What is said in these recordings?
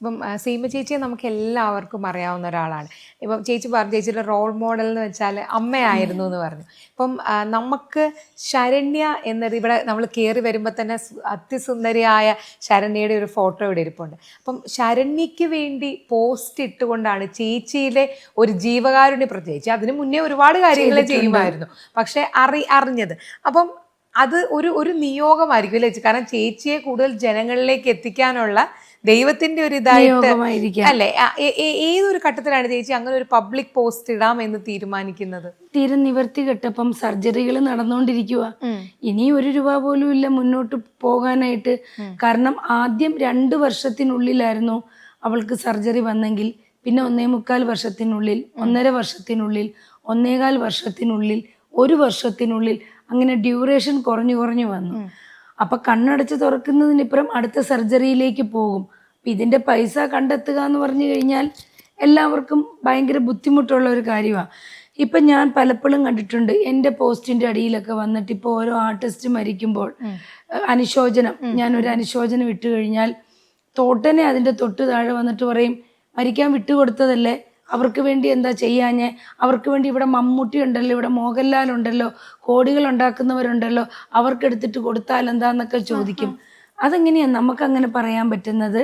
ഇപ്പം സീമ ചേച്ചിയെ നമുക്ക് എല്ലാവർക്കും അറിയാവുന്ന ഒരാളാണ്. ഇപ്പം ചേച്ചി പറഞ്ഞു ചേച്ചിയുടെ റോൾ മോഡൽ എന്ന് വെച്ചാൽ അമ്മയായിരുന്നു എന്ന് പറഞ്ഞു. ഇപ്പം നമുക്ക് ശരണ്യ എന്നത് ഇവിടെ നമ്മൾ കയറി വരുമ്പോൾ തന്നെ അത്യസുന്ദരിയായ അതിസുന്ദരിയായ ശരണ്യയുടെ ഒരു ഫോട്ടോ ഇവിടെ ഇരിപ്പുണ്ട്. അപ്പം ശരണ്യയ്ക്ക് വേണ്ടി പോസ്റ്റ് ഇട്ടുകൊണ്ടാണ് ചേച്ചിയിലെ ഒരു ജീവകാരുണ്യ പ്രത്യേകിച്ച് അതിന് മുന്നേ ഒരുപാട് കാര്യങ്ങൾ ചെയ്യുമായിരുന്നു. പക്ഷേ അറി അറിഞ്ഞത്. അപ്പം അത് ഒരു ഒരു നിയോഗമായിരിക്കും അല്ലേ ചേച്ചി? കാരണം ചേച്ചിയെ കൂടുതൽ ജനങ്ങളിലേക്ക് എത്തിക്കാനുള്ള ദൈവത്തിന്റെ ഒരു ഇതായിട്ട് അല്ലെ? ഏതൊരു ഘട്ടത്തിലാണ് ചേച്ചി അങ്ങനെ ഒരു പബ്ലിക് പോസ്റ്റ് ഇടാം എന്ന് തീരുമാനിക്കുന്നത്? തീരെ നിവർത്തി കെട്ടപ്പം സർജറികൾ നടന്നുകൊണ്ടിരിക്കുക ഇനി ഒരു രൂപ പോലും ഇല്ല മുന്നോട്ട് പോകാനായിട്ട്. കാരണം ആദ്യം രണ്ട് വർഷത്തിനുള്ളിലായിരുന്നു അവൾക്ക് സർജറി വന്നെങ്കിൽ പിന്നെ ഒന്നേ മുക്കാൽ വർഷത്തിനുള്ളിൽ ഒന്നര വർഷത്തിനുള്ളിൽ ഒന്നേകാൽ വർഷത്തിനുള്ളിൽ ഒരു വർഷത്തിനുള്ളിൽ അങ്ങനെ ഡ്യൂറേഷൻ കുറഞ്ഞു കുറഞ്ഞു വന്നു. അപ്പൊ കണ്ണടച്ച് തുറക്കുന്നതിനിപ്പുറം അടുത്ത സർജറിയിലേക്ക് പോകും. അപ്പൊ ഇതിന്റെ പൈസ കണ്ടെത്തുക എന്ന് പറഞ്ഞു കഴിഞ്ഞാൽ എല്ലാവർക്കും ഭയങ്കര ബുദ്ധിമുട്ടുള്ള ഒരു കാര്യമാണ് ഇപ്പം ഞാൻ പലപ്പോഴും കണ്ടിട്ടുണ്ട് എന്റെ പോസ്റ്റിന്റെ അടിയിലൊക്കെ വന്നിട്ട് ഇപ്പോൾ ഓരോ ആർട്ടിസ്റ്റ് മരിക്കുമ്പോൾ അനുശോചനം. ഞാൻ ഒരു അനുശോചനം ഇട്ട് കഴിഞ്ഞാൽ തോട്ടനെ അതിന്റെ തൊട്ട് താഴെ വന്നിട്ട് പറയും മരിക്കാൻ വിട്ടുകൊടുത്തതല്ലേ? അവർക്ക് വേണ്ടി എന്താ ചെയ്യാഞ്ഞ്? അവർക്ക് വേണ്ടി ഇവിടെ മമ്മൂട്ടി ഉണ്ടല്ലോ ഇവിടെ മോഹൻലാൽ ഉണ്ടല്ലോ കോടികൾ ഉണ്ടാക്കുന്നവരുണ്ടല്ലോ അവർക്ക് എടുത്തിട്ട് കൊടുത്താൽ എന്താന്നൊക്കെ ചോദിക്കും. അതെങ്ങനെയാണ് നമുക്കങ്ങനെ പറയാൻ പറ്റുന്നത്?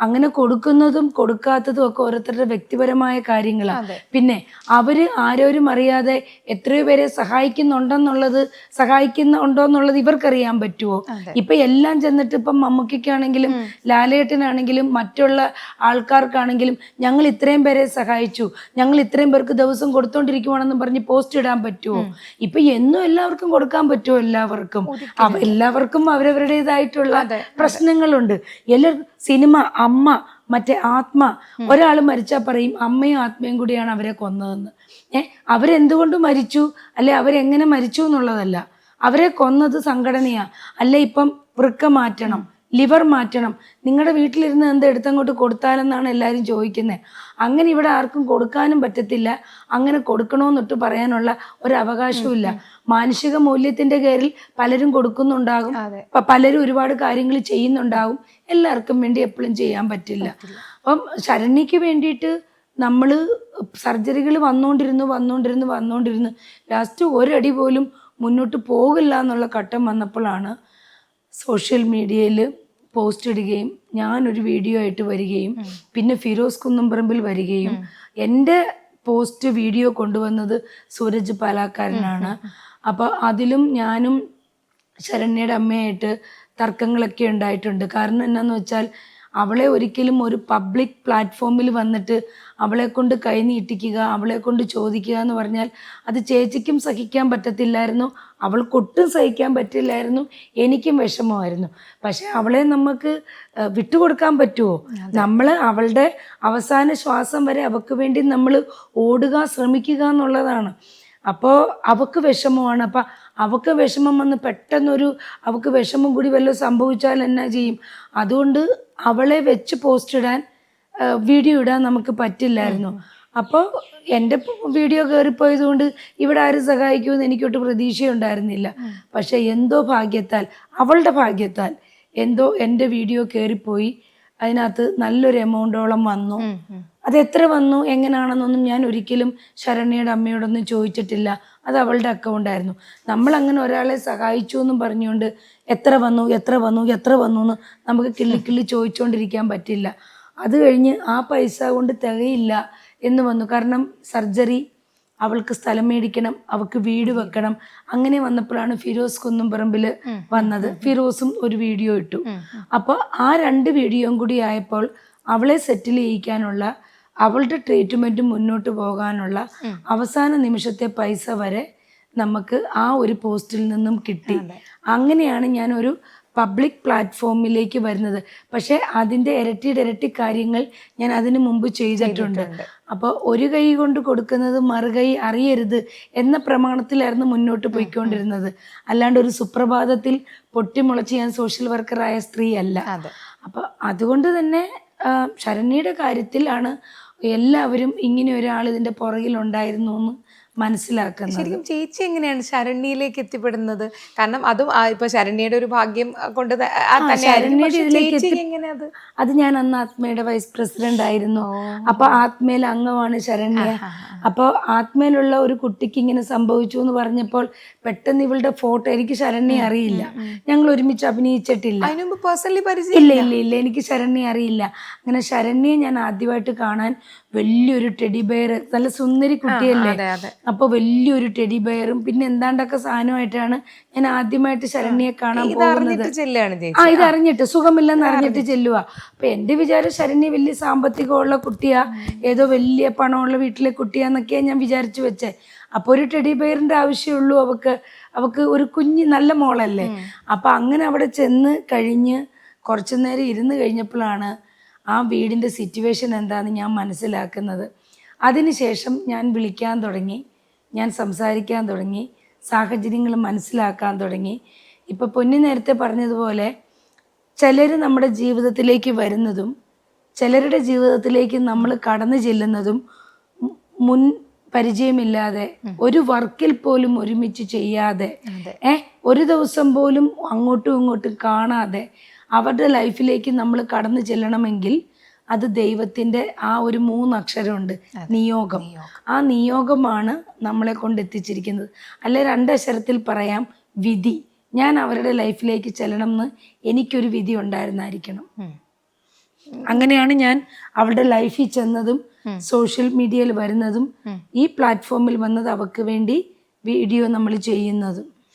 അങ്ങനെ കൊടുക്കുന്നതും കൊടുക്കാത്തതും ഒക്കെ ഓരോരുത്തരുടെ വ്യക്തിപരമായ കാര്യങ്ങളാണ് പിന്നെ അവർ ആരോരും അറിയാതെ എത്രയോ പേരെ സഹായിക്കുന്നുണ്ടെന്നുള്ളത് സഹായിക്കുന്നുണ്ടോ എന്നുള്ളത് ഇവർക്കറിയാൻ പറ്റുമോ ഇപ്പൊ എല്ലാം ചെന്നിട്ട് ഇപ്പം മമ്മൂക്കിക്കാണെങ്കിലും ലാലേട്ടനാണെങ്കിലും മറ്റുള്ള ആൾക്കാർക്കാണെങ്കിലും ഞങ്ങൾ ഇത്രയും പേരെ സഹായിച്ചു. ഞങ്ങൾ ഇത്രയും പേർക്ക് ദിവസം കൊടുത്തോണ്ടിരിക്കുവാണെന്ന് പറഞ്ഞ് പോസ്റ്റ് ഇടാൻ പറ്റുമോ ഇപ്പൊ എന്നും എല്ലാവർക്കും കൊടുക്കാൻ പറ്റുമോ എല്ലാവർക്കും? എല്ലാവർക്കും അവരവരുടേതായിട്ടുള്ള പ്രശ്നങ്ങളുണ്ട്. എല്ലാവർക്കും സിനിമ അമ്മ മറ്റേ ആത്മ. ഒരാൾ മരിച്ചാൽ പറയും അമ്മയും ആത്മയും കൂടിയാണ് അവരെ കൊന്നതെന്ന്. ഏ അവരെന്തുകൊണ്ട് മരിച്ചു? അല്ലെ അവരെങ്ങനെ മരിച്ചു എന്നുള്ളതല്ല. അവരെ കൊന്നത് സംഘടനയാ. അല്ലെ ഇപ്പം വൃക്ക മാറ്റണം. ലിവർ മാറ്റണം. നിങ്ങളുടെ വീട്ടിലിരുന്ന് എന്ത് എടുത്തങ്ങോട്ട് കൊടുത്താലെന്നാണ് എല്ലാവരും ചോദിക്കുന്നത് അങ്ങനെ ഇവിടെ ആർക്കും കൊടുക്കാനും പറ്റത്തില്ല. അങ്ങനെ കൊടുക്കണമെന്നൊട്ട് പറയാനുള്ള ഒരു അവകാശവും മാനുഷിക മൂല്യത്തിന്റെ പേരിൽ പലരും കൊടുക്കുന്നുണ്ടാകും. പലരും ഒരുപാട് കാര്യങ്ങൾ ചെയ്യുന്നുണ്ടാകും. എല്ലാവർക്കും വേണ്ടി എപ്പോഴും ചെയ്യാൻ പറ്റില്ല. അപ്പം ശരണ്യക്ക് വേണ്ടിയിട്ട് നമ്മൾ സർജറികൾ വന്നുകൊണ്ടിരുന്നു വന്നുകൊണ്ടിരുന്നു വന്നുകൊണ്ടിരുന്നു ലാസ്റ്റ് ഒരടി പോലും മുന്നോട്ട് പോകില്ല എന്നുള്ള ഘട്ടം വന്നപ്പോഴാണ് സോഷ്യൽ മീഡിയയിൽ പോസ്റ്റ് ഇടുകയും ഞാനൊരു വീഡിയോ ആയിട്ട് വരികയും പിന്നെ ഫിറോസ് കുന്നംപറമ്പിൽ വരികയും എന്റെ പോസ്റ്റ് വീഡിയോ കൊണ്ടുവന്നത് സൂരജ് പാലാക്കാരനാണ്. അപ്പോൾ അതിലും ഞാനും ശരണ്യയുടെ അമ്മയായിട്ട് തർക്കങ്ങളൊക്കെ ഉണ്ടായിട്ടുണ്ട്. കാരണം എന്നാന്ന് വെച്ചാൽ അവളെ ഒരിക്കലും ഒരു പബ്ലിക് പ്ലാറ്റ്ഫോമിൽ വന്നിട്ട് അവളെ കൊണ്ട് കൈ നീട്ടിക്കുക അവളെ കൊണ്ട് ചോദിക്കുക എന്ന് പറഞ്ഞാൽ അത് ചേച്ചിക്കും സഹിക്കാൻ പറ്റത്തില്ലായിരുന്നു അവൾക്കൊട്ടും സഹിക്കാൻ പറ്റില്ലായിരുന്നു എനിക്കും വിഷമമായിരുന്നു. പക്ഷെ അവളെ നമുക്ക് വിട്ടുകൊടുക്കാൻ പറ്റുമോ നമ്മൾ അവളുടെ അവസാന ശ്വാസം വരെ അവൾക്ക് വേണ്ടി നമ്മൾ ഓടുക ശ്രമിക്കുക എന്നുള്ളതാണ്. അപ്പോൾ അവൾക്ക് വിഷമമാണ്. അപ്പം അവക്ക് വിഷമം വന്ന് പെട്ടെന്നൊരു അവൾക്ക് വിഷമം കൂടി വല്ലതും സംഭവിച്ചാൽ എന്നാ ചെയ്യും? അതുകൊണ്ട് അവളെ വെച്ച് പോസ്റ്റ് ഇടാൻ വീഡിയോ ഇടാൻ നമുക്ക് പറ്റില്ലായിരുന്നു. അപ്പോൾ എന്റെ വീഡിയോ കയറിപ്പോയത് കൊണ്ട് ഇവിടെ ആരും സഹായിക്കുമെന്ന് എനിക്കൊട്ട് പ്രതീക്ഷയുണ്ടായിരുന്നില്ല. പക്ഷേ എന്തോ ഭാഗ്യത്താൽ അവളുടെ ഭാഗ്യത്താൽ എന്തോ എന്റെ വീഡിയോ കയറിപ്പോയി അതിനകത്ത് നല്ലൊരു എമൗണ്ടോളം വന്നു. അത് എത്ര വന്നു? എങ്ങനെയാണെന്നൊന്നും ഞാൻ ഒരിക്കലും ശരണ്യയുടെ അമ്മയോടൊന്നും ചോദിച്ചിട്ടില്ല. അത് അവളുടെ അക്കൗണ്ടായിരുന്നു നമ്മളങ്ങനെ നമ്മൾ അങ്ങനെ ഒരാളെ സഹായിച്ചു എന്നും പറഞ്ഞുകൊണ്ട് എത്ര വന്നു എത്ര വന്നു എത്ര വന്നു എന്ന് നമുക്ക് കിള്ളി കിള്ളി ചോദിച്ചുകൊണ്ടിരിക്കാൻ പറ്റില്ല. അത് കഴിഞ്ഞ് ആ പൈസ കൊണ്ട് തികയില്ല എന്ന് വന്നു. കാരണം സർജറി അവൾക്ക് സ്ഥലം മേടിക്കണം അവൾക്ക് വീട് വെക്കണം. അങ്ങനെ വന്നപ്പോഴാണ് ഫിറോസ് കുന്നുംപറമ്പിൽ വന്നത്. ഫിറോസും ഒരു വീഡിയോ ഇട്ടു. അപ്പോൾ ആ രണ്ട് വീഡിയോയും കൂടി ആയപ്പോൾ അവളെ സെറ്റിൽ ചെയ്യിക്കാനുള്ള അവളുടെ ട്രീറ്റ്മെന്റ് മുന്നോട്ട് പോകാനുള്ള അവസാന നിമിഷത്തെ പൈസ വരെ നമുക്ക് ആ ഒരു പോസ്റ്റിൽ നിന്നും കിട്ടി. അങ്ങനെയാണ് ഞാൻ ഒരു പബ്ലിക് പ്ലാറ്റ്ഫോമിലേക്ക് വരുന്നത്. പക്ഷേ അതിന്റെ ഇരട്ടിയുടെ ഇരട്ടി കാര്യങ്ങൾ ഞാൻ അതിനു മുമ്പ് ചെയ്തിട്ടുണ്ട്. അപ്പോൾ ഒരു കൈ കൊണ്ട് കൊടുക്കുന്നത് മറുകൈ അറിയരുത് എന്ന പ്രമാണത്തിലായിരുന്നു മുന്നോട്ട് പോയിക്കൊണ്ടിരുന്നത്. അല്ലാണ്ട് ഒരു സുപ്രഭാതത്തിൽ പൊട്ടിമുളച്ച് ഞാൻ സോഷ്യൽ വർക്കറായ സ്ത്രീ അല്ല അതെ. അപ്പോൾ അതുകൊണ്ട് തന്നെ ശരണ്യയുടെ കാര്യത്തിലാണ് എല്ലാവരും ഇങ്ങനെ ഒരാൾ ഇതിന്റെ പുറകിലുണ്ടായിരുന്നു എന്ന് മനസ്സിലാക്കുന്നത്. ശരിക്കും ചേച്ചി എങ്ങനെയാണ് ശരണ്യയിലേക്ക് എത്തിപ്പെടുന്നത്? കാരണം അതും ഇപ്പൊ ശരണ്യയുടെ ഒരു ഭാഗ്യം കൊണ്ട്. ശരണ്യയുടെ അത്? ഞാൻ അന്ന് ആത്മയുടെ വൈസ് പ്രസിഡന്റ് ആയിരുന്നു. അപ്പൊ ആത്മയിൽ അംഗമാണ് ശരണ്യ. അപ്പൊ ആത്മയിലുള്ള ഒരു കുട്ടിക്ക് ഇങ്ങനെ സംഭവിച്ചു എന്ന് പറഞ്ഞപ്പോൾ പെട്ടെന്ന് ഇവളുടെ ഫോട്ടോ എനിക്ക് ശരണ്യ അറിയില്ല. ഞങ്ങൾ ഒരുമിച്ച് അഭിനയിച്ചിട്ടില്ല. പേഴ്സണലി പരിചയം ഇല്ല ഇല്ല ഇല്ല എനിക്ക് ശരണ്യ അറിയില്ല. അങ്ങനെ ശരണ്യെ ഞാൻ ആദ്യമായിട്ട് കാണാൻ വലിയൊരു ടെഡി ബെയർ നല്ല സുന്ദരി കുട്ടിയല്ലേ? അതെ അതെ. അപ്പൊ വലിയൊരു ടെഡി ബെയറും പിന്നെ എന്താണ്ടൊക്കെ സാധനമായിട്ടാണ് ഞാൻ ആദ്യമായിട്ട് ശരണ്യെ കാണാൻ പോകുന്നത്. ആ ഇത് അറിഞ്ഞിട്ട് സുഖമില്ലെന്ന് അറിഞ്ഞിട്ട് ചെല്ലുക അപ്പൊ എന്റെ വിചാരം ശരണ്യ വലിയ സാമ്പത്തികമുള്ള കുട്ടിയാ ഏതോ വലിയ പണമുള്ള വീട്ടിലെ കുട്ടിയാന്നൊക്കെയാ ഞാൻ വിചാരിച്ചു വെച്ചേ. അപ്പൊ ഒരു ടെഡി ബെയറിന്റെ ആവശ്യമുള്ളൂ അവക്ക്. അവക്ക് ഒരു കുഞ്ഞ് നല്ല മോളല്ലേ. അപ്പൊ അങ്ങനെ അവിടെ ചെന്ന് കഴിഞ്ഞ് കുറച്ചു നേരം ഇരുന്ന് കഴിഞ്ഞപ്പോഴാണ് ആ വീടിന്റെ സിറ്റുവേഷൻ എന്താണെന്ന് ഞാൻ മനസ്സിലാക്കുന്നത്. അതിനുശേഷം ഞാൻ വിളിക്കാൻ തുടങ്ങി. ഞാൻ സംസാരിക്കാൻ തുടങ്ങി. സാഹചര്യങ്ങൾ മനസ്സിലാക്കാൻ തുടങ്ങി. ഇപ്പോൾ പൊന്നി നേരത്തെ പറഞ്ഞതുപോലെ ചിലർ നമ്മുടെ ജീവിതത്തിലേക്ക് വരുന്നതും ചിലരുടെ ജീവിതത്തിലേക്ക് നമ്മൾ കടന്നു ചെല്ലുന്നതും മുൻ പരിചയമില്ലാതെ ഒരു വർക്കിൽ പോലും ഒരുമിച്ച് ചെയ്യാതെ ഏ ഒരു ദിവസം പോലും അങ്ങോട്ടും ഇങ്ങോട്ടും കാണാതെ അവരുടെ ലൈഫിലേക്ക് നമ്മൾ കടന്നു ചെല്ലണമെങ്കിൽ അത് ദൈവത്തിന്റെ ആ ഒരു മൂന്നക്ഷരമുണ്ട്. നിയോഗം. ആ നിയോഗമാണ് നമ്മളെ കൊണ്ട് എത്തിച്ചിരിക്കുന്നത്. അല്ലെ രണ്ടക്ഷരത്തിൽ പറയാം വിധി. ഞാൻ അവരുടെ ലൈഫിലേക്ക് ചെല്ലണം എന്ന് എനിക്കൊരു വിധി ഉണ്ടായിരുന്നായിരിക്കണം. അങ്ങനെയാണ് ഞാൻ അവളുടെ ലൈഫിൽ ചെന്നതും സോഷ്യൽ മീഡിയയിൽ വരുന്നതും ഈ പ്ലാറ്റ്ഫോമിൽ വന്നത് അവൾക്ക് വേണ്ടി വീഡിയോ നമ്മൾ ചെയ്യുന്നതും.